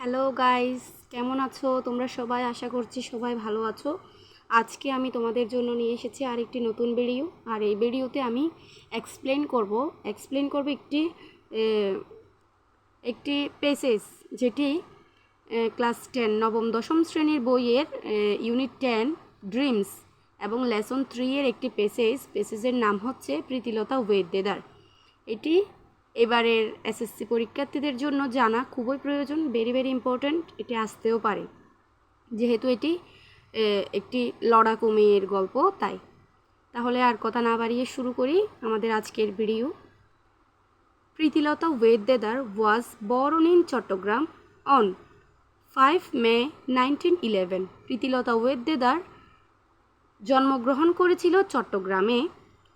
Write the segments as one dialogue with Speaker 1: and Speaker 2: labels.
Speaker 1: Hello guys কেমন আছো? তোমরা সবাই? আশা করছি সবাই ভালো আছো। আজকে আমি তোমাদের জন্য নিয়ে এসেছি আরেকটি নতুন ভিডিও আর এই ভিডিওতে আমি এক্সপ্লেন করব। এক্সপ্লেন করব একটি একটি পেসেজ যেটি ক্লাস টেন নবম, দশম শ্রেণির বইয়ের ইউনিট টেন ড্রিমস এবং লেসন থ্রি এর একটি পেসেজ পেসেজের নাম হচ্ছে প্রীতিলতা ওয়েদ দেদার এটি এবারের এসএসসি পরীক্ষার্থীদের জন্য জানা খুবই প্রয়োজন ভেরি ভেরি ইম্পর্ট্যান্ট এটি আসতেও পারে। যেহেতু এটি একটি লড়াকু মেয়ের গল্প, তাই। তাহলে আর কথা না বাড়িয়ে শুরু করি আমাদের আজকের video Pritilata Waddedar was born in Chittagong on five May nineteen eleven Pritilata Waddedar জন্মগ্রহণ করেছিল চট্টগ্রামে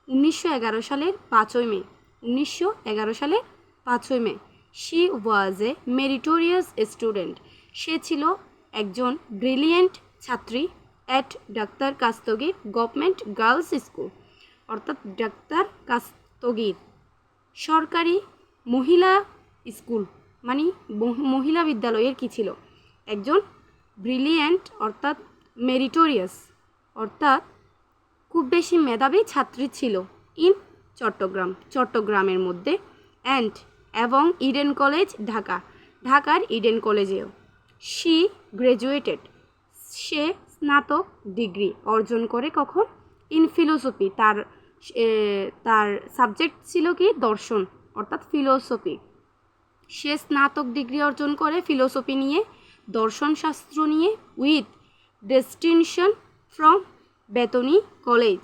Speaker 1: উনিশশো এগারো সালের পাঁচই মে। উনিশশো সালের পাঁচই মে, she was a meritorious student. সে ছিল একজন ব্রিলিয়েন্ট ছাত্রী at doctor Khastagir government girls school. অর্থাৎ ডাক্তার কাস্তগির সরকারি মহিলা স্কুল মানে মহ- মহিলা বিদ্যালয়ের কি ছিল? একজন ব্রিলিয়েন্ট, অর্থাৎ মেরিটোরিয়াস, অর্থাৎ খুব বেশি মেধাবী ছাত্রী ছিল। ইন চট্টগ্রাম, চট্টগ্রামের মধ্যে অ্যান্ড এবং ইডেন কলেজ ঢাকা। ঢাকার ইডেন কলেজেও শি গ্র্যাজুয়েটেড সে স্নাতক ডিগ্রি অর্জন করে কখন? ইন ফিলোসফি তার তার সাবজেক্ট ছিল কি? দর্শন, অর্থাৎ ফিলোসফি সে স্নাতক ডিগ্রি অর্জন করে ফিলোসফি নিয়ে, দর্শনশাস্ত্র নিয়ে with destination from Bethune college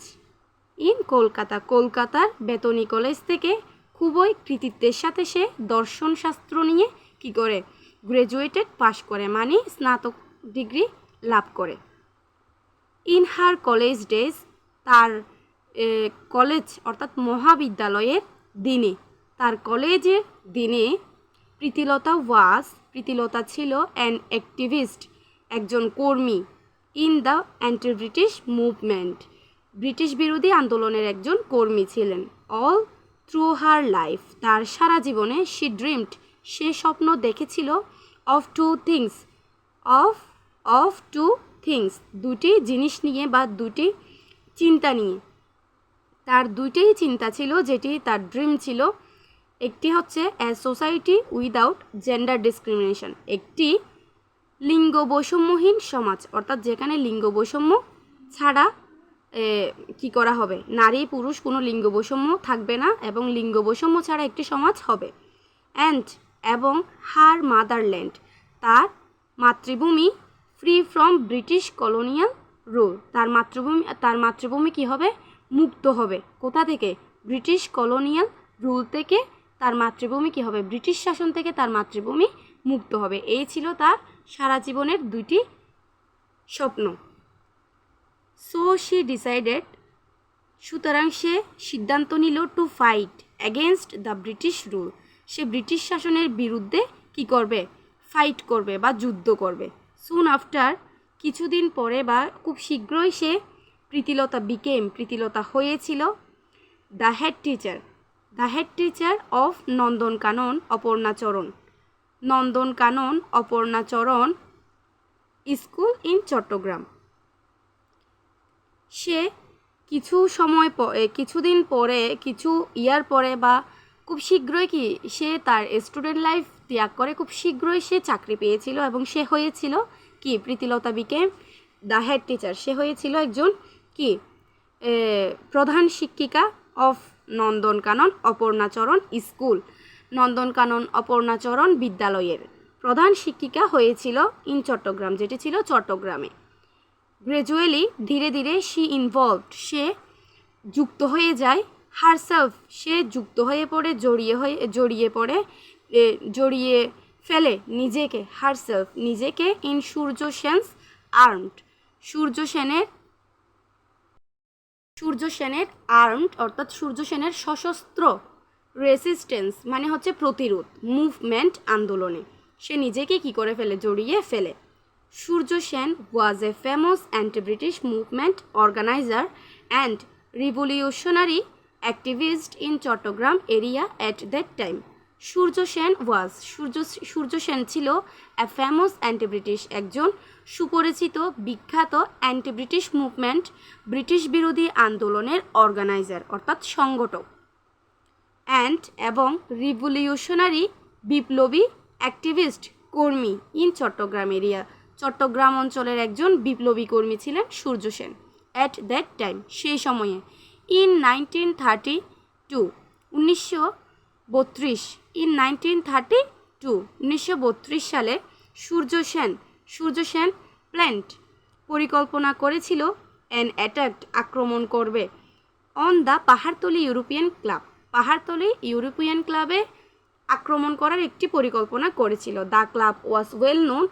Speaker 1: in Kolkata, কলকাতার বেতনি কলেজ থেকে খুবই কৃতিত্বের সাথে সে দর্শনশাস্ত্র নিয়ে কি করে? গ্র্যাজুয়েটেড পাশ করে মানে স্নাতক ডিগ্রি লাভ করে। ইন হার কলেজ ডেজ তার কলেজ অর্থাৎ মহাবিদ্যালয়ের দিনে, তার কলেজের দিনে প্রীতিলতা ওয়াজ, প্রীতিলতা ছিল অ্যান অ্যাক্টিভিস্ট একজন কর্মী in the anti British movement British বিরোধী আন্দোলনের একজন কর্মী ছিলেন। অল থ্রু হার লাইফ তার সারা জীবনে শি ড্রিমড সে স্বপ্ন দেখেছিল of two things of of two things দুটি জিনিস নিয়ে বা দুটি চিন্তা নিয়ে। তার দুইটাই চিন্তা ছিল যেটি তার ড্রিম ছিল একটি হচ্ছে as society without gender discrimination একটি লিঙ্গ বৈষম্যহীন সমাজ অর্থাৎ যেখানে লিঙ্গ বৈষম্য ছাড়া এ, কি করা হবে? নারী, পুরুষ, কোনো লিঙ্গ বৈষম্য থাকবে না এবং লিঙ্গ বৈষম্য ছাড়া একটি সমাজ হবে। অ্যান্ড এবং হার মাদারল্যান্ড তার মাতৃভূমি free from British colonial rule তার মাতৃভূমি তার মাতৃভূমি কি হবে? মুক্ত হবে। কোথা থেকে? ব্রিটিশ কলোনিয়াল রুল থেকে তার মাতৃভূমি কি হবে? ব্রিটিশ শাসন থেকে তার মাতৃভূমি মুক্ত হবে। এই ছিল তার সারা জীবনের দুটি স্বপ্ন। সো শি ডিসাইডেড সুতরাং সে সিদ্ধান্ত নিল to fight against the British rule say British শাসনের বিরুদ্ধে কি করবে? ফাইট করবে বা যুদ্ধ করবে। সুন আফটার কিছুদিন পরে বা খুব শীঘ্রই সে প্রীতিলতা বিকেম প্রীতিলতা হয়েছিল the head teacher the head teacher of Nandankanan Aparnacharan. Nandankanan Aparnacharan school in Chittagong সে কিছু সময় কিছুদিন পরে, কিছু ইয়ার পরে বা খুব শীঘ্রই কি সে তার স্টুডেন্ট লাইফ ত্যাগ করে, খুব শীঘ্রই সে চাকরি পেয়েছিল এবং সে হয়েছিল কি? Pritilata became the head teacher সে হয়েছিল একজন কি? প্রধান শিক্ষিকা অফ নন্দনকানন অপর্ণাচরণ স্কুল। নন্দনকানন অপর্ণাচরণ বিদ্যালয়ের প্রধান শিক্ষিকা হয়েছিল ইন চট্টগ্রাম যেটি ছিল চট্টগ্রামে গ্রাজুয়ালি ধীরে ধীরে শি ইনভলভড সে যুক্ত হয়ে যায়। হারসেলফ সে যুক্ত হয়ে পড়ে, জড়িয়ে হয়ে, জড়িয়ে পড়ে জড়িয়ে ফেলে নিজেকে। হারসেলফ নিজেকে ইন সূর্য সেন্স আর্মড সূর্য সেনের সূর্য সেনের আর্মড অর্থাৎ সূর্য সেনের সশস্ত্র রেসিস্টেন্স মানে হচ্ছে প্রতিরোধ মুভমেন্ট আন্দোলনে। সে নিজেকে কি করে ফেলে? জড়িয়ে ফেলে। Surya Sen was a famous anti British movement organiser and revolutionary activist in Chittagong area at that time Surya Sen was Surya Surya Sen ছিল এ ফেমাস অ্যান্টি ব্রিটিশ একজন সুপরিচিত, বিখ্যাত অ্যান্টি ব্রিটিশ মুভমেন্ট ব্রিটিশ বিরোধী আন্দোলনের organiser অর্থাৎ সংগঠক and এবং revolutionary বিপ্লবী অ্যাক্টিভিস্ট কর্মী ইন চট্টগ্রাম এরিয়া চট্টগ্রাম অঞ্চলের একজন বিপ্লবী কর্মী ছিলেন Surya Sen. At that time সেই সময়ে ইন নাইনটিন থার্টি টু উনিশশো বত্রিশ ইন নাইনটিন থার্টি টু উনিশশো বত্রিশ সালে সূর্য সেন সূর্য সেন প্ল্যান্ট পরিকল্পনা করেছিল অ্যান অ্যাটাক আক্রমণ করবে on the Pahartali European club Pahartali European ক্লাবে আক্রমণ করার একটি পরিকল্পনা করেছিল। The club was well known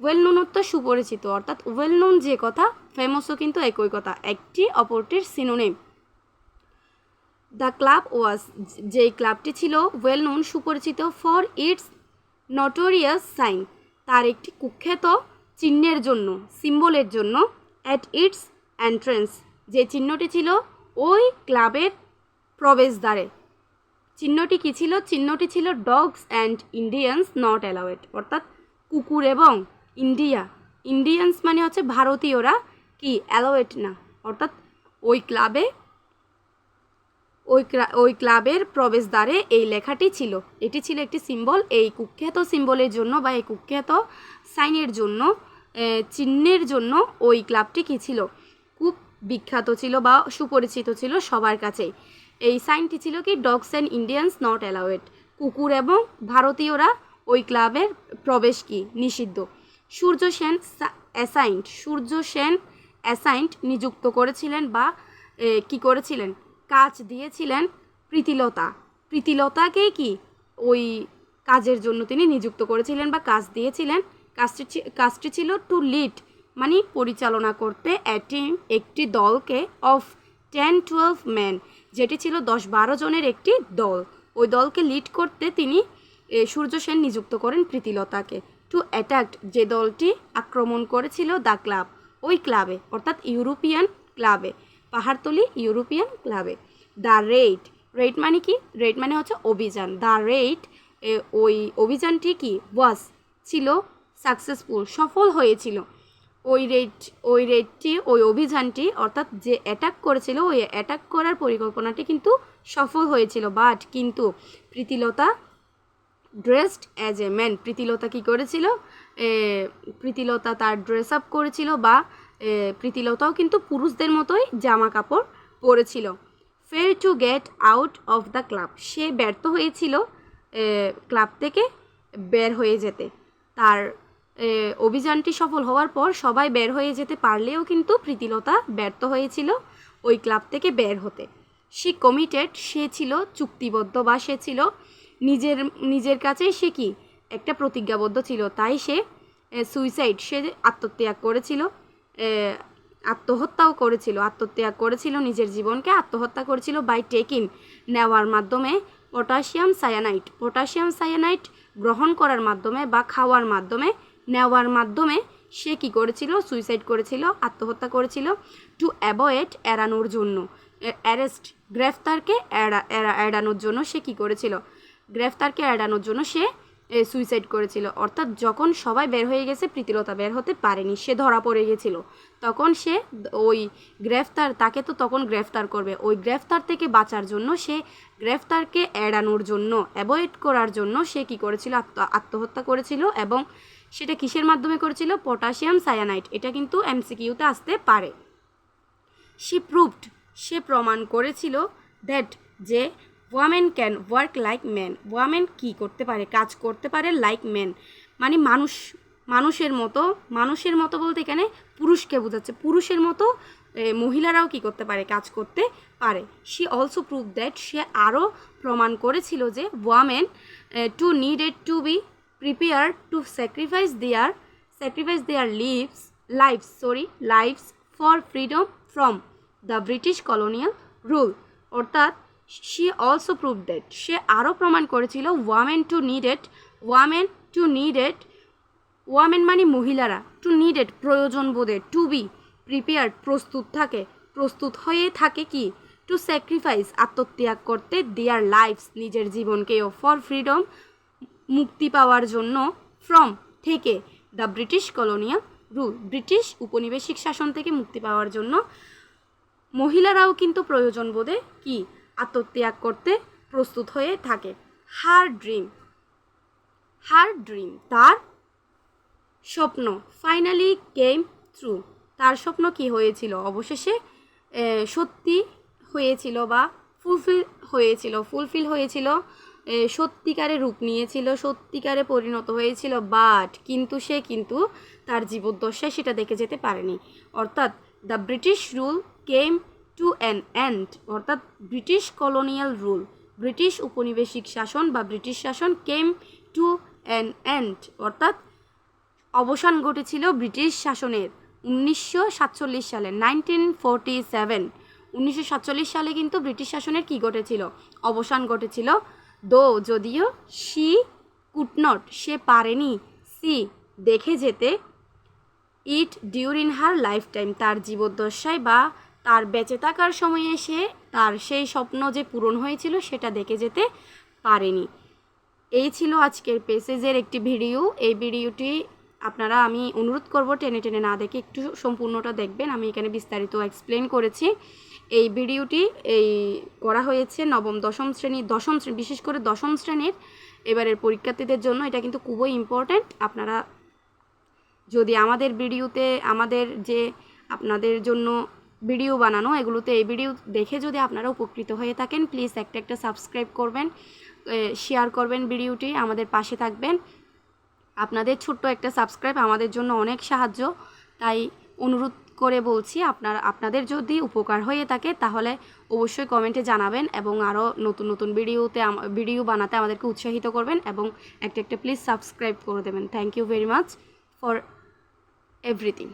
Speaker 1: well known অর্থ সুপরিচিত, অর্থাৎ ওয়েল নোন যে কথা ফেমাসও কিন্তু একই কথা, একটি অপরটির সিনোনেম দ্য ক্লাব ওয়াজ যেই ক্লাবটি ছিল ওয়েল নোন সুপরিচিত ফর ইটস নটোরিয়াস সাইন তার একটি কুখ্যাত চিহ্নের জন্য সিম্বলের জন্য অ্যাট ইটস এন্ট্রেন্স যে চিহ্নটি ছিল ওই ক্লাবের প্রবেশদ্বারে। চিহ্নটি কী ছিল? চিহ্নটি ছিল dogs and Indians not allowed অর্থাৎ কুকুর এবং ইন্ডিয়া। ইন্ডিয়ান্স মানে হচ্ছে ভারতীয়রা। কি? অ্যালোয়েট না। অর্থাৎ ওই ক্লাবে, ওই ওই ক্লাবের প্রবেশদ্বারে এই লেখাটি ছিল। এটি ছিল একটি সিম্বল। এই কুখ্যাত সিম্বলের জন্য বা এই কুখ্যাত সাইনের জন্য চিহ্নের জন্য ওই ক্লাবটি কী ছিল? খুব বিখ্যাত ছিল বা সুপরিচিত ছিল সবার কাছেই এই সাইনটি ছিল কি? Dogs and Indians not allowed কুকুর এবং ভারতীয়রা ওই ক্লাবের প্রবেশ কি? নিষিদ্ধ। সূর্য সেন অ্যাসাইন্ট সূর্য সেন অ্যাসাইন্ট নিযুক্ত করেছিলেন বা কি করেছিলেন? কাজ দিয়েছিলেন প্রীতিলতা। প্রীতিলতাকে কি? ওই কাজের জন্য তিনি নিযুক্ত করেছিলেন বা কাজ দিয়েছিলেন। কাজটি কাজটি ছিল টু লিড মানে পরিচালনা করতে অ্যাটি একটি দলকে অফ টেন টুয়েলভ ম্যান যেটি ছিল দশ বারো জনের একটি দল। ওই দলকে লিড করতে তিনি সূর্য সেন নিযুক্ত করেন প্রীতিলতাকে। টু অ্যাটাক যে দলটি আক্রমণ করেছিল দ্য ক্লাব ওই ক্লাবে অর্থাৎ ইউরোপিয়ান ক্লাবে পাহাড়তলি ইউরোপিয়ান ক্লাবে দ্য রেড রেড মানে কি? রেড মানে হচ্ছে অভিযান। দ্য রেড ওই অভিযানটি কি? ওয়াজ ছিল সাকসেসফুল সফল হয়েছিল। ওই রেড ওই রেডটি ওই অভিযানটি, অর্থাৎ যে অ্যাটাক করেছিল, ওই অ্যাটাক করার পরিকল্পনাটি কিন্তু সফল হয়েছিল। বাট কিন্তু Pritilata dressed as a man Pritilata কী করেছিল? প্রীতিলতা তার ড্রেস আপ করেছিল বা প্রীতিলতাও কিন্তু পুরুষদের মতোই জামা কাপড় পরেছিল। Fail to get out of the club সে ব্যর্থ হয়েছিল ক্লাব থেকে বের হয়ে যেতে। তার অভিযানটি সফল হওয়ার পর সবাই বের হয়ে যেতে পারলেও কিন্তু প্রীতিলতা ব্যর্থ হয়েছিল ওই ক্লাব থেকে বের হতে। সে কমিটেড সে ছিল চুক্তিবদ্ধ বা সে ছিল নিজের নিজের কাছেই সে কি? একটা প্রতিজ্ঞাবদ্ধ ছিল। তাই সে সুইসাইড সে আত্মত্যাগ করেছিল আত্মহত্যাও করেছিল। আত্মত্যাগ করেছিল নিজের জীবনকে, আত্মহত্যা করেছিল বাই টেকিং নেওয়ার মাধ্যমে পটাশিয়াম সায়ানাইট পটাশিয়াম সায়ানাইট গ্রহণ করার মাধ্যমে বা খাওয়ার মাধ্যমে, নেওয়ার মাধ্যমে সে কি করেছিল? সুইসাইড করেছিল, আত্মহত্যা করেছিল টু অ্যাভয়েড এড়ানোর জন্য। অ্যারেস্ট গ্রেফতারকে এড়া, এড়া- এড়ানোর জন্য সে কি করেছিল? গ্রেফতারকে এড়ানোর জন্য সে সুইসাইড করেছিল। অর্থাৎ যখন সবাই বের হয়ে গেছে, প্রীতিলতা বের হতে পারেনি। সে ধরা পড়ে গেছিল। তখন সে ওই গ্রেফতার, তাকে তো তখন গ্রেফতার করবে। ওই গ্রেফতার থেকে বাঁচার জন্য সে গ্রেফতারকে এড়ানোর জন্য অ্যাভয়েড করার জন্য সে কি করেছিল? আত্ম, আত্মহত্যা করেছিল এবং সেটা কিসের মাধ্যমে করেছিল? পটাশিয়াম সায়ানাইট এটা কিন্তু এমসিকিউতে আসতে পারে। সে প্রুভড সে প্রমাণ করেছিল দ্যাট যে women can work like man women কি করতে পারে? কাজ করতে পারে লাইক ম্যান মানে মানুষ, মানুষের মতো মানুষের মতো বলতে এখানে পুরুষকে বোঝাচ্ছে। পুরুষের মতো মহিলারাও কি করতে পারে? কাজ করতে পারে। সি অলসো প্রুভ দ্যাট সে আরও প্রমাণ করেছিল যে women too needed to be prepare to sacrifice their sacrifice their lives lifes sorry lifes for freedom from the British colonial rule অর্থাৎ সি অলসো প্রুভ দ্যাট সে আরও প্রমাণ করেছিল women too needed women too needed women মানে মহিলারা two needed প্রয়োজন বোধে two be prepared প্রস্তুত থাকে, প্রস্তুত হয়ে থাকে কি? টু স্যাক্রিফাইস আত্মত্যাগ করতে দেয়ার লাইফস নিজের জীবনকেও ফর ফ্রিডম মুক্তি পাওয়ার জন্য ফ্রম থেকে the British colonial rule British উপনিবেশিক শাসন থেকে মুক্তি পাওয়ার জন্য, মহিলারাও কিন্তু প্রয়োজন বোধে কি? আত্মত্যাগ করতে প্রস্তুত হয়ে থাকে। হার ড্রিম। হার ড্রিম, তার স্বপ্ন। ফাইনালি কেম থ্রু তার স্বপ্ন কি হয়েছিল? অবশেষে সত্যি হয়েছিল বা ফুলফিল হয়েছিল। ফুলফিল হয়েছিল সত্যিকারে রূপ নিয়েছিল, সত্যিকারে পরিণত হয়েছিল বাট কিন্তু সে কিন্তু তার জীবদ্দশায় সেটা দেখে যেতে পারেনি। অর্থাৎ the British rule came to an end অর্থাৎ ব্রিটিশ কলোনিয়াল রুল ব্রিটিশ উপনিবেশিক শাসন বা ব্রিটিশ শাসন কেম টু অ্যান এন্ড অর্থাৎ অবসান ঘটেছিল ব্রিটিশ শাসনের উনিশশো সাতচল্লিশ সালে নাইনটিন ফোরটি সেভেন উনিশশো সাতচল্লিশ সালে কিন্তু ব্রিটিশ শাসনের কি ঘটেছিল? অবসান ঘটেছিল। দো, যদিও সি কুটনট সে পারেনি। সি, দেখে যেতে। ইট ডিউরিন হার লাইফ টাইম তার জীবদ্দশায় বা তার বেঁচে থাকার সময়ে সে তার সেই স্বপ্ন যে পূরণ হয়েছিল সেটা দেখে যেতে পারেনি। এই ছিল আজকের পেসেজের একটি ভিডিও। এই ভিডিওটি আপনারা আমি অনুরোধ করব টেনে টেনে না দেখে একটু সম্পূর্ণটা দেখবেন। আমি এখানে বিস্তারিত এক্সপ্লেন করেছি। এই ভিডিওটি এই করা হয়েছে নবম, দশম শ্রেণি দশম শ্রেণি, বিশেষ করে দশম শ্রেণির এবারের পরীক্ষার্থীদের জন্য। এটা কিন্তু খুবই ইম্পর্ট্যান্ট আপনারা যদি আমাদের ভিডিওতে আমাদের যে আপনাদের জন্য ভিডিও বানানো, এগুলোতে এই ভিডিও দেখে যদি আপনারা উপকৃত হয়ে থাকেন প্লিজ একটা একটা সাবস্ক্রাইব করবেন শেয়ার করবেন ভিডিওটি, আমাদের পাশে থাকবেন। আপনাদের ছোট্ট একটা সাবস্ক্রাইব আমাদের জন্য অনেক সাহায্য। তাই অনুরোধ করে বলছি, আপনার, আপনাদের যদি উপকার হয়ে থাকে, তাহলে অবশ্যই কমেন্টে জানাবেন এবং আরও নতুন নতুন ভিডিওতে ভিডিও বানাতে আমাদেরকে উৎসাহিত করবেন এবং একটা একটা প্লিজ সাবস্ক্রাইব করে দেবেন। Thank you very much for everything